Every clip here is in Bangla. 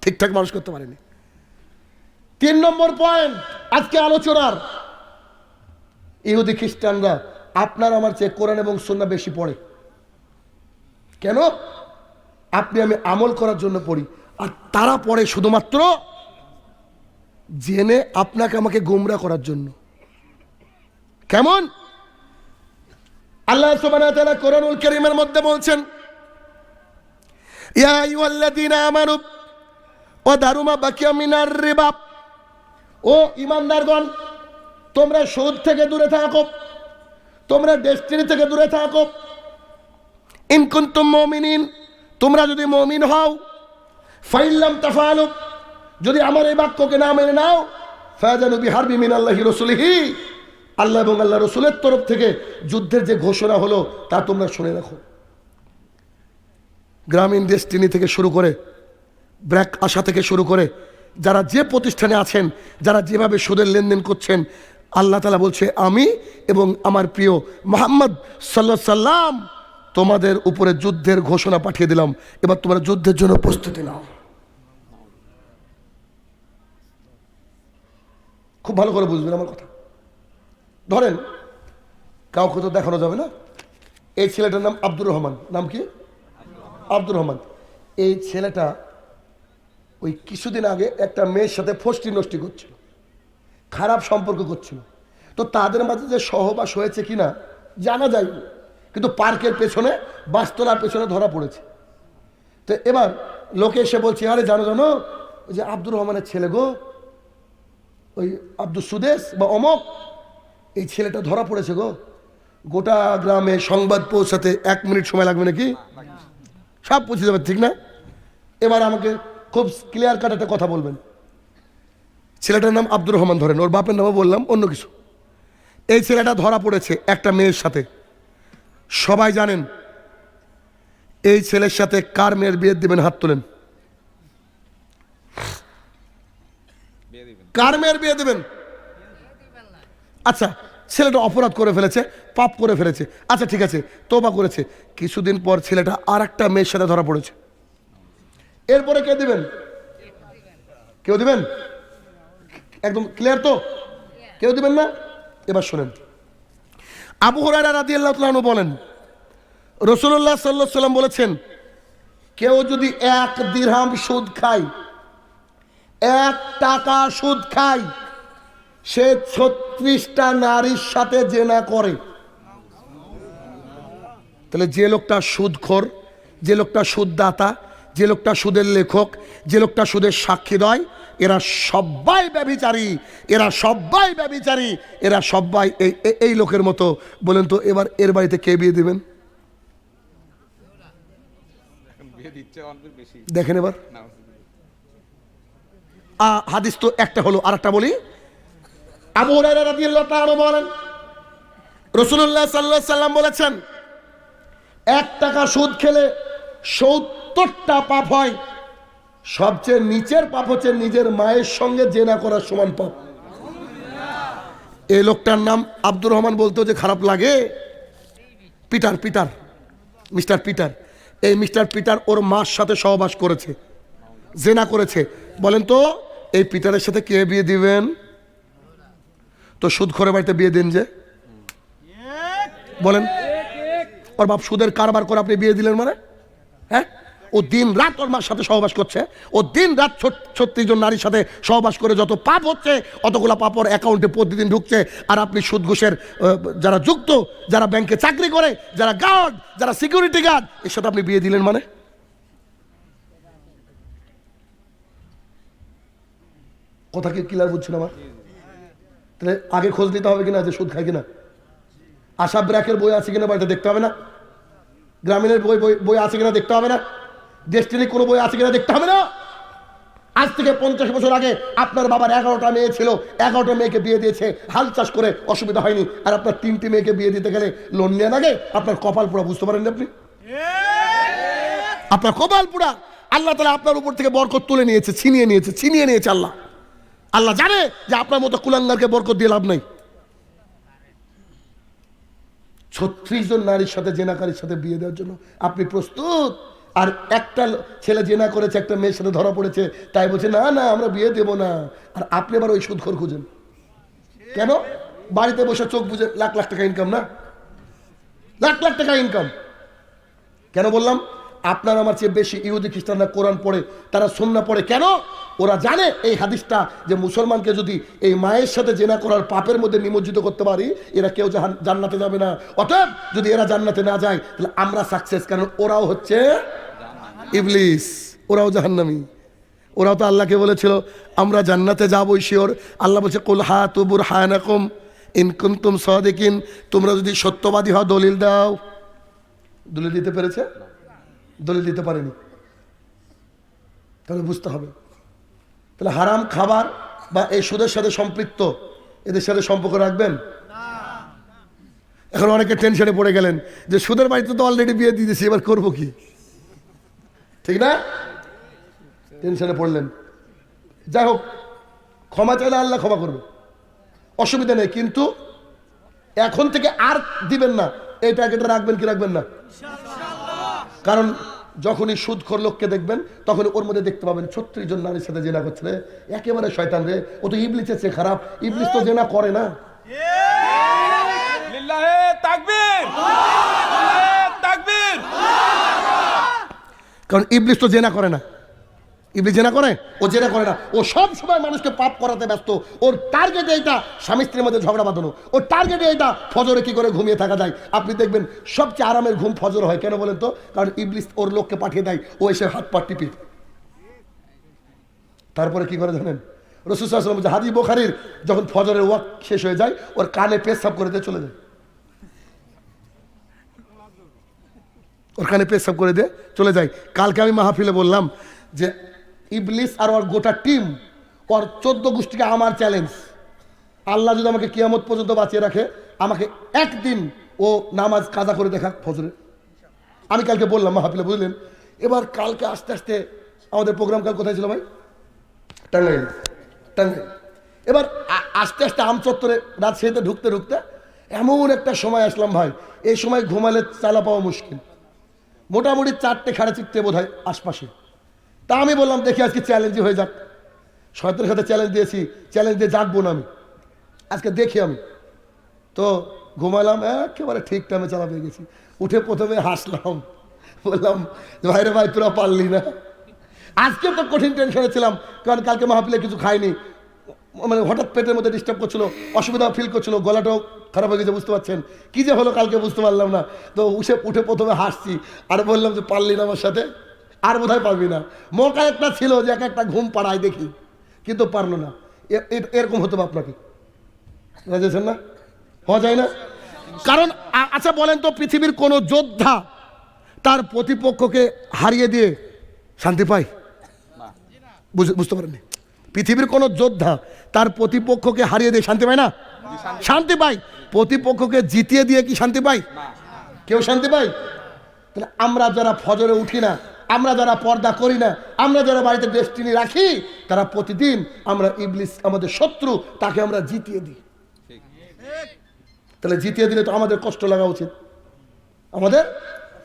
ঠিকঠাক মানুষ করতে পারেনি। তিন নম্বর পয়েন্ট আজকে আলোচনার। ইহুদি খ্রিস্টানরা, আপনার আমার চেয়ে কোরআন এবং সন্না বেশি পড়ে। কেন? আপনি আমি আমল করার জন্য পড়ি। আর তারা পড়ে শুধুমাত্র জেনে আপনাকে আমাকে গোমরা করার জন্য। কেমন? আল্লাহ তাআলা কোরআনুল কারীমের মধ্যে বলছেন ইয়া আইয়ুহাল্লাযীনা আমানু ওয়া দারুমা বাকিয়া মিনার রিবা ও ইমানদারগণ, তোমরা সুদ থেকে দূরে থাকো, তোমরা ডেস্টিনি থেকে দূরে থাকো। ইনকুন্তুম মুমিনিন, তোমরা যদি মমিন হও, ফাইল্লাম তাফালু, যদি আমার এই বাক্যকে না মেনে নাও ফায়াজানু বিহারবি মিনাল্লাহি রাসূলিহি। আল্লাহ এবং আল্লাহ রসুলের তরফ থেকে যুদ্ধের যে ঘোষণা হলো, তা তোমরা শুনে রাখো। গ্রামীণ ডেস্টিনি থেকে শুরু করে ব্র্যাক আশা থেকে শুরু করে যারা যে প্রতিষ্ঠানে আছেন, যারা যেভাবে সুদের লেনদেন করছেন, আল্লাহ তালা বলছে, আমি এবং আমার প্রিয় মোহাম্মদ সাল্লা সাল্লাম তোমাদের উপরে যুদ্ধের ঘোষণা পাঠিয়ে দিলাম। এবার তোমরা যুদ্ধের জন্য প্রস্তুতি নাও। খুব ভালো করে বুঝবেন আমার কথা। ধরেন, কাউকে তো দেখানো যাবে না। এই ছেলেটার নাম আব্দুর রহমান। নাম কি? আব্দুর রহমান, এই ছেলেটা ওই কিছুদিন আগে একটা মেয়ের সাথে ফষ্টি নষ্টি করছিল, খারাপ সম্পর্ক করছিল। তো তাদের মাঝে যে সহবাস হয়েছে কিনা জানা যায়নি, কিন্তু পার্কের পেছনে, বাসতলার পেছনে ধরা পড়েছে। তো এবার লোকে এসে বলছে, আরে, জানো জানো, ওই যে আব্দুর রহমানের ছেলে গো, ওই আব্দুল সুদেশ বা অমক, এই ছেলেটা ধরা পড়েছে গো। গোটা গ্রামে সংবাদ পৌঁছাতে এক মিনিট সময় লাগবে নাকি? সব পৌঁছে যাবে ঠিক না? এবার আমাকে খুব ক্লিয়ার কাট একটা কথা বলবেন। ছেলেটার নাম আব্দুর রহমান ধরেন ওর বাপের নামও বললাম অন্য কিছু। এই ছেলেটা ধরা পড়েছে একটা মেয়ের সাথে। সবাই জানেন এই ছেলের সাথে কার মেয়ের বিয়ে দিবেন হাত তোলেন। কার মেয়ের বিয়ে দেবেন? আচ্ছা ছেলেটা অপরাধ করে ফেলেছে, পাপ করে ফেলেছে। আচ্ছা ঠিক আছে, তোবা করেছে। কিছুদিন পর ছেলেটা আর একটা মেয়ের সাথে ধরা পড়েছে। এরপরে কে দিবেন? কেউ দিবেন? একদম ক্লিয়ার তো? কেউ দিবেন না? এবার শোনেন। আবু হরারা রাদি আল্লাহ বলেন রসুল্লাহ সাল্লাহ সাল্লাম বলেছেন, কেউ যদি এক দিরহাম সুদ খায়, এক টাকা সুদ খায় সে ছত্রিশটা নারীর সাথে জেনা করে। তাহলে যে লোকটা সুদখোর, যে লোকটা সুদদাতা, যে লোকটা সুদের লেখক, যে লোকটা সুদের সাক্ষী দেয় এরা সবাই ব্যবিচারী এরা সবাই ব্যবিচারী এরা সবাই এই এই- লোকের মতো। বলেন তো, এবার এর বাড়িতে কে বিয়ে দেবেন? দেখেন এবার। হাদিস তো একটা হলো আর একটা বলি। আবু তাআলা বলেন, রাসূলুল্লাহ সাল্লাল্লাহু সাল্লাম বলেছেন, এক টাকা সুদ খেলে সত্তরটা পাপ হয়, সবচেয়ে নিচের পাপ হচ্ছে নিজের মায়ের সঙ্গে জেনা করার সমান পাপ। এই লোকটার নাম আব্দুর রহমান বলতো যে খারাপ লাগে। পিটার পিটার, মিস্টার পিটার, এই মিস্টার পিটার ওর মার সাথে সহবাস করেছে, জেনা করেছে। বলেন তো, এই পিটারের সাথে কে বিয়ে দিবেন? তো সুদ করে বাড়িতে বিয়ে দিন যে? বলেন। ওর বাপ সুদের কারবার করে আপনি বিয়ে দিলেন মানে? হ্যাঁ? ও দিন রাত ওর মার সাথে সহবাস করছে। ও দিন রাত ছত্রিশ জন নারীর সাথে সহবাস করে যত পাপ হচ্ছে, অতগুলা পাপ ওর অ্যাকাউন্টে প্রতিদিন ঢুকছে। আর আপনি সুদ ঘুষের যারা যুক্ত, যারা ব্যাংকে চাকরি করে, যারা গার্ড যারা সিকিউরিটি গার্ড এর সাথে আপনি বিয়ে দিলেন মানে? কথা কি ক্লিয়ার বুঝছেন আমার? তাহলে আগে খোঁজ নিতে হবে কিনা, যে সুদ খায় কিনা? আশা ব্র্যাকের বই আছে কিনা বাড়িতে দেখতে হবে না? গ্রামীণের বই বই বই আছে কিনা দেখতে হবে না? ডেস্টিনি কোনো বই আছে কিনা দেখতে হবে না? আজ থেকে পঞ্চাশ বছর আগে আপনার বাবার এগারোটা মেয়ে ছিল, এগারোটা মেয়েকে বিয়ে দিয়েছে। হাল চাষ করে অসুবিধা হয়নি। আর আপনার তিনটি মেয়েকে বিয়ে দিতে গেলে লোন নেওয়া লাগে আপনার কপাল পুরা বুঝতে পারেন আপনি? আপনার কপাল পুরা আল্লাহ তালা আপনার উপর থেকে বরকত তুলে নিয়েছে, ছিনিয়ে নিয়েছে ছিনিয়ে নিয়েছে আল্লাহ। আল্লাহ জানে যে আপনার মতো কুলাঙ্গারকে বরকত দিয়ে লাভ নাই। ছত্রিশ জন নারীর সাথে জেনাকারীর সাথে বিয়ে দেওয়ার জন্য আপনি প্রস্তুত? আর একটা ছেলে জেনা করেছে, একটা মেয়ের সাথে ধরা পড়েছে, তাই বলছে, না না, আমরা বিয়ে দেবো না। আর আপনি আবার ওই সুদখোর খুঁজেন। কেন? বাড়িতে বসে চোখ বুঝে লাখ লাখ টাকা ইনকাম না? লাখ লাখ টাকা ইনকাম কেন বললাম? আপনার আমার চেয়ে বেশি ইহুদি খ্রিস্টানরা কোরআন পড়ে, তারা সন্না পড়ে। কেন? ওরা জানে এই হাদিসটা যে মুসলমানকে যদি এই মায়ের সাথে জেনা করার পাপের মধ্যে নিমজ্জিত করতে পারি, এরা কেউ জান্নাতে যাবে না। অতএব যদি এরা জান্নাতে না যায়, তাহলে আমরা সাকসেস কারণ ওরাও হচ্ছে ইবলিস, ওরাও জাহান্নামি। ওরাও তো আল্লাহকে বলেছিল, আমরা জান্নাতে যাব শিওর। আল্লাহ বলছে, কুল হা তুবুর হায়ানাকুম ইনকুন তুম সদেকিন। তোমরা যদি সত্যবাদী হও, দলিল দাও। দলিল দিতে পেরেছে? দলিল দিতে পারেনি। তাহলে বুঝতে হবে। তাহলে হারাম খাবার বা এই সুদের সাথে সম্পৃক্ত এদের সাথে সম্পর্ক রাখবেন? এখন অনেকে টেনশনে পড়ে গেলেন যে সুদের বাড়িতে তো অলরেডি বিয়ে দিয়ে দিয়েছি এবার করব কি? ঠিক না? টেনশনে পড়লেন। যাই হোক ক্ষমা চাইলে আল্লাহ ক্ষমা করবে। অসুবিধা নেই কিন্তু এখন থেকে আর দিবেন না। এই টার্গেটে রাখবেন কি রাখবেন না? কারণ যখনই সুদখোর লোককে দেখবেন তখন ওর মধ্যে দেখতে পাবেন ছত্রিশ জন নারীর সাথে জেনা করছে রে। একেবারে শয়তান রে। ও তো ইবলিসের চেয়ে খারাপ। ইবলিস তো জেনা করে না। কারণ ইবলিশ তো জেনা করে না। ইবলিস জেনা করে? ও জেনা করে না। ও সব সময় মানুষকে পাপ করাতে ব্যস্ত। ওর টার্গেট এইটা স্বামী স্ত্রীর মধ্যে ঝগড়া বাঁধানো। ওর টার্গেট এইটা ফজরে কি করে ঘুমিয়ে থাকা যায়? আপনি দেখবেন সবচেয়ে আরামের ঘুম ফজর হয়। কেন বলেন তো? কারণ ইবলিস ওর লোককে পাঠিয়ে দেয়। ও এসে হাত পা টিপে। তারপরে কি করে জানেন? রসুসাল্লাম বলছে হাদি বোখারির যখন ফজরের ওয়াক শেষ হয়ে যায়, ওর কানে পেশাব করে দিয়ে চলে যায়। ওর কানে পেশাব করে দিয়ে চলে যায়। কালকে আমি মাহফিলে বললাম যে ইবলিস আর ওর গোটা টিম, ওর চোদ্দ গোষ্ঠীকে আমার চ্যালেঞ্জ আল্লাহ যদি আমাকে কিয়ামত পর্যন্ত বাঁচিয়ে রাখে, আমাকে একদিন ও নামাজ কাজা করে দেখা ফজরে। আমি কালকে বললাম, মাহফিলে বুঝলেন? এবার কালকে আস্তে আস্তে আমাদের প্রোগ্রাম কাল কোথায় ছিল ভাই? টাঙ্গাইল। টাঙ্গাইল। এবার আস্তে আস্তে আম চত্বরে রাত সেতে ঢুকতে ঢুকতে এমন একটা সময় আসলাম ভাই। এই সময় ঘুমালে চালা পাওয়া মুশকিল। মোটামুটি চারটে খাড়া চিকতে বোধ হয় আশপাশে। তা আমি বললাম, দেখি আজকে চ্যালেঞ্জই হয়ে যাক। শয়তের সাথে চ্যালেঞ্জ দিয়েছি চ্যালেঞ্জ দিয়ে জাগবো না আমি। আজকে দেখি আমি। তো ঘুমালাম, একেবারে ঠিক টাইমে চালা পেয়ে গেছি। উঠে প্রথমে হাসলাম। বললাম, ভাইরে ভাই, তোরা পারলি না। আজকে তো কঠিন টেনশনে ছিলাম, কারণ কালকে মাহফিলে কিছু খাইনি। মানে হঠাৎ পেটের মধ্যে ডিস্টার্ব করছিল, অসুবিধা ফিল করছিল, গলাটাও খারাপ হয়ে গেছে, বুঝতে পারছেন? কী যে হলো কালকে বুঝতে পারলাম না। তো উঠে উঠে প্রথমে হাসছি, আর বললাম যে, পারলি না আমার সাথে? আর বোধহয় পারবি না। মৌকা একটা ছিল যে এক একটা ঘুম পাড়ায় দেখি, কিন্তু পারল না। এরকম হতো আপনাকে। বুঝেছেন না? হওয়া যায় না? কারণ আচ্ছা বলেন তো, পৃথিবীর কোনো যোদ্ধা তার প্রতিপক্ষকে হারিয়ে দিয়ে শান্তি পায়? বুঝতে পারেননি? পৃথিবীর কোনো যোদ্ধা তার প্রতিপক্ষকে হারিয়ে দিয়ে শান্তি পায় না? শান্তি পায়। প্রতিপক্ষকে জিতিয়ে দিয়ে কি শান্তি পায়? কেউ শান্তি পায়? তাহলে আমরা যারা ফজরে উঠি না আমরা যারা পর্দা করি না, আমরা যারা বাড়িতে ডেস্টিনি রাখি, তারা প্রতিদিন আমরা ইবলিস, আমাদের শত্রু, তাকে আমরা জিতিয়ে দিই। তাহলে জিতিয়ে দিলে তো আমাদের কষ্ট লাগা উচিত। আমাদের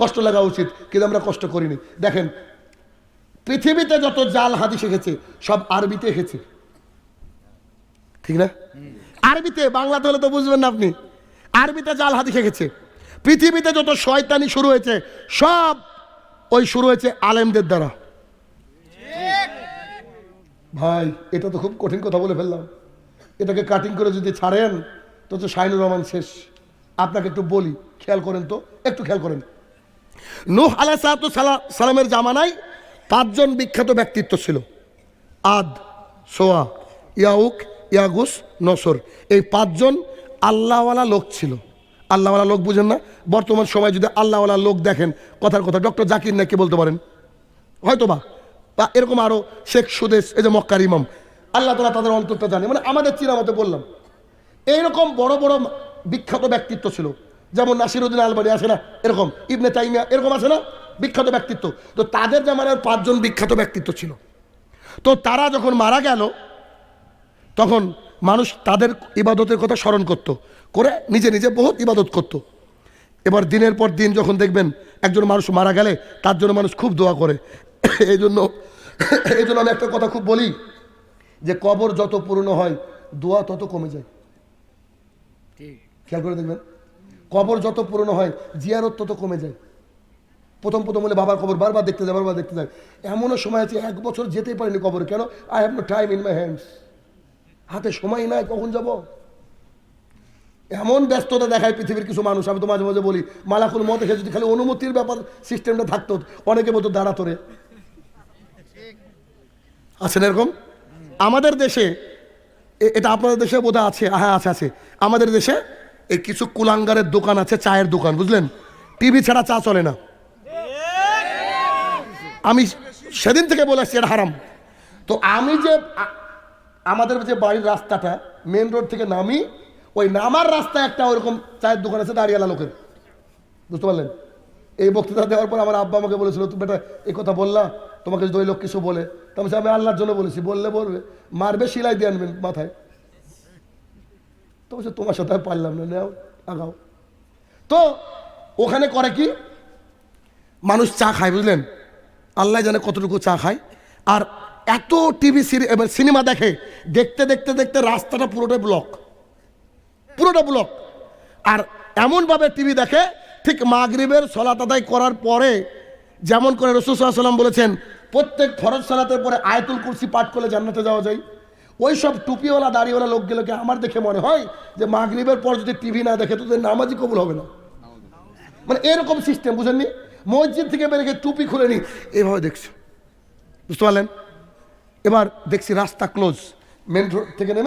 কষ্ট লাগা উচিত, কিন্তু আমরা কষ্ট করিনি। দেখেন, পৃথিবীতে যত জাল হাদিস এসেছে, সব আরবিতে এসেছে। ঠিক না? আরবিতে, বাংলাতে হলে তো বুঝবেন না আপনি। আরবিতে জাল হাদিস এসেছে। পৃথিবীতে যত শয়তানি শুরু হয়েছে, সব ওই শুরু হয়েছে আলেমদের দ্বারা। ভাই, এটা তো খুব কঠিন কথা বলে ফেললাম। এটাকে কাটিং করে যদি ছাড়েন, তো তো শাইনুর রহমান শেষ। আপনাকে একটু বলি, খেয়াল করেন তো, একটু খেয়াল করেন। নূহ আলাহ সালামের জামানায় পাঁচজন বিখ্যাত ব্যক্তিত্ব ছিল। আদ, সোয়া, ইয়াউক, ইয়াগুস, নসর। এই পাঁচজন আল্লাহওয়ালা লোক ছিল। আল্লাহওয়ালা লোক বুঝেন না? বর্তমান সময় যদি আল্লাহওয়ালা লোক দেখেন, কথার কথা, ডক্টর জাকির নাকি বলতে পারেন? হয়তো বা বা এরকম আরও শেখ সুদেশ, এই যে মক্কার ইমাম, আল্লাহ তালা তাদের অন্তরটা জানে। মানে আমাদের চিনা মতো বললাম। এইরকম বড় বড় বিখ্যাত ব্যক্তিত্ব ছিল। যেমন নাসিরুদ্দিন আলবানি আছে না? এরকম। ইবনে তাইমিয়া, এরকম আছে না? বিখ্যাত ব্যক্তিত্ব। তো তাদের জামানার পাঁচজন বিখ্যাত ব্যক্তিত্ব ছিল। তো তারা যখন মারা গেল, তখন মানুষ তাদের ইবাদতের কথা স্মরণ করত। করে নিজে নিজে বহুত ইবাদত করত। এবার দিনের পর দিন যখন দেখবেন একজন মানুষ মারা গেলে তার জন্য মানুষ খুব দোয়া করে। এই জন্য এই জন্য আমি একটা কথা খুব বলি যে কবর যত পুরনো হয় দোয়া তত কমে যায়। খেয়াল করে দেখবেন? কবর যত পুরনো হয় জিয়ারত তত কমে যায়। প্রথম প্রথম বলে বাবার কবর বারবার দেখতে যায় বারবার দেখতে যায়। এমনও সময় আছে এক বছর যেতেই পারিনি কবর। কেন? I have no time in my hands হাতে সময় নাই কখন যাব? এমন ব্যস্ততা দেখায় পৃথিবীর কিছু মানুষ, আমি তো মাঝে মাঝে বলি, মালাকুল মত দেখে যদি খালি অনুমতির ব্যাপার সিস্টেমটা থাকতো অনেকে মতো দাঁড়াতো রে। আছেন এরকম? আমাদের দেশে এটা আপনাদের দেশে বোধহয় আছে হ্যাঁ আছে আছে। আমাদের দেশে এই কিছু কুলাঙ্গারের দোকান আছে, চায়ের দোকান, বুঝলেন? টিভি ছাড়া চা চলে না। আমি সেদিন থেকে বলে আসছি, এটা হারাম। তো আমি যে আমাদের যে বাড়ির রাস্তাটা মেন রোড থেকে নামি ওই নামার রাস্তায় একটা ওরকম চায়ের দোকান আছে দাঁড়িয়ালা লোকের। বুঝতে পারলেন? এই বক্তৃতা দেওয়ার পর আমার আব্বা আমাকে বলেছিল তুমি বেটা এই কথা বললা তোমাকে যদি ওই লোক কিছু বলে, তো আমি আমি আল্লাহর জন্য বলেছি, বললে বলবে। মারবে, সিলাই দিয়ে আনবেন মাথায়। তো বলছে, তোমার সাথে আর পারলাম না, নেও, আগাও। তো ওখানে করে কি? মানুষ চা খায়, বুঝলেন? আল্লাহ জানে কতটুকু চা খায়। আর এত টিভি সিনেমা দেখে, দেখতে দেখতে দেখতে রাস্তাটা পুরোটাই ব্লক পুরোটা ব্লক আর এমনভাবে টিভি দেখে ঠিক মাগরিবের সলাত আদায় করার পরে যেমন করে রসুল সাল্লাম বলেছেন, প্রত্যেক ফরজ সালাতের পরে আয়তুল কুরসি পাঠ করলে জান্নাতে যাওয়া যায়। ওই সব টুপিওয়ালা, দাড়িওয়ালা লোকগুলোকে আমার দেখে মনে হয় যে মাগরিবের পর যদি টিভি না দেখে, তোদের নামাজই কবুল হবে না। মানে এরকম সিস্টেম বুঝেননি? মসজিদ থেকে বেরিয়ে টুপি খুলে নি এভাবে দেখছি। বুঝতে পারলেন? এবার দেখছি রাস্তা ক্লোজ মেন রোড থেকে নেমে